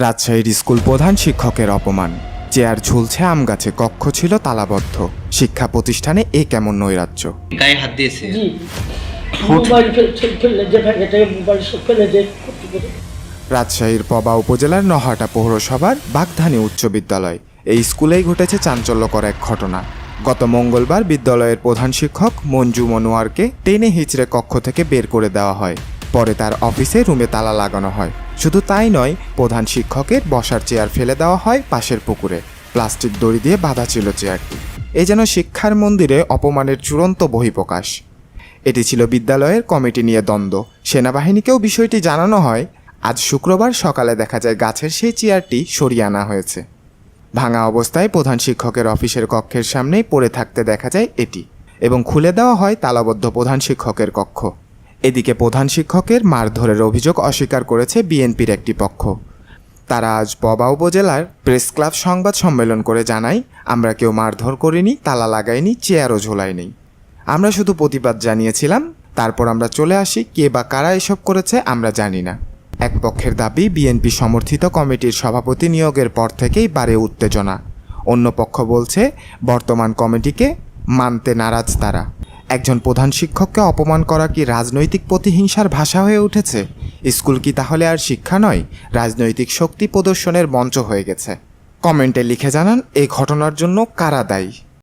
রাজশাহীর স্কুল প্রধান শিক্ষকের অপমান। চেয়ার ঝুলছে আম গাছে কক্ষ ছিল তালাবদ্ধ। শিক্ষা প্রতিষ্ঠানে এ কেমন নৈরাজ্য? গায়ে হাত দিয়েছে। মোবাইল ফেল- ফেল- যে ভেঙে মোবাইল সব ফেলে যে রাজশাহীর পবা উপজেলার নহাটা পৌরসভার বাগধানী উচ্চ বিদ্যালয়। এই স্কুলেই ঘটেছে চাঞ্চল্যকর এক ঘটনা। গত মঙ্গলবার বিদ্যালয়ের প্রধান শিক্ষক মঞ্জু মনোয়ারকে টেনে হিচড়ে কক্ষ থেকে বের করে দেওয়া হয়। পরে তার অফিসে রুমে তালা লাগানো হয়। শুধু তাই নয়, প্রধান শিক্ষকের বসার চেয়ার ফেলে দেওয়া হয় পাশের পুকুরে। প্লাস্টিক দড়ি দিয়ে বাঁধা ছিল চেয়ারটি। এ যেন শিক্ষার মন্দিরে অপমানের চূড়ান্ত বহিঃপ্রকাশ। এটি ছিল বিদ্যালয়ের কমিটি নিয়ে দ্বন্দ্ব। সেনাবাহিনীকেও বিষয়টি জানানো হয়, আজ শুক্রবার সকালে দেখা যায় গাছের সেই চেয়ারটি সরিয়ে আনা হয়েছে। ভাঙা অবস্থায় প্রধান শিক্ষকের অফিসের কক্ষের সামনেই পড়ে থাকতে দেখা যায় এটি এবং খুলে দেওয়া হয় তালাবদ্ধ প্রধান শিক্ষকের কক্ষ। এদিকে প্রধান শিক্ষকের মারধরের অভিযোগ অস্বীকার করেছে বিএনপির একটি পক্ষ। তারা আজ পবা উপজেলার প্রেস ক্লাব সংবাদ সম্মেলন করে জানায়, আমরা কেউ মারধর করিনি, তালা লাগাইনি, চেয়ারও ঝোলাইনি। আমরা শুধু প্রতিবাদ জানিয়েছিলাম, তারপর আমরা চলে আসি, কে বা কারা এসব করেছে আমরা জানি না। এক পক্ষের দাবি, বিএনপি সমর্থিত কমিটির সভাপতি নিয়োগের পর থেকেই বাড়ে উত্তেজনা। অন্য পক্ষ বলছে, বর্তমান কমিটিকে মানতে নারাজ তারা। একজন প্রধান শিক্ষককে অপমান করা কি রাজনৈতিক প্রতিহিংসার ভাষা হয়ে উঠেছে? স্কুল কি তাহলে আর শিক্ষা নয়? রাজনৈতিক শক্তি প্রদর্শনের মঞ্চ হয়ে গেছে। কমেন্টে লিখে জানান এই ঘটনার জন্য কারা দায়ী?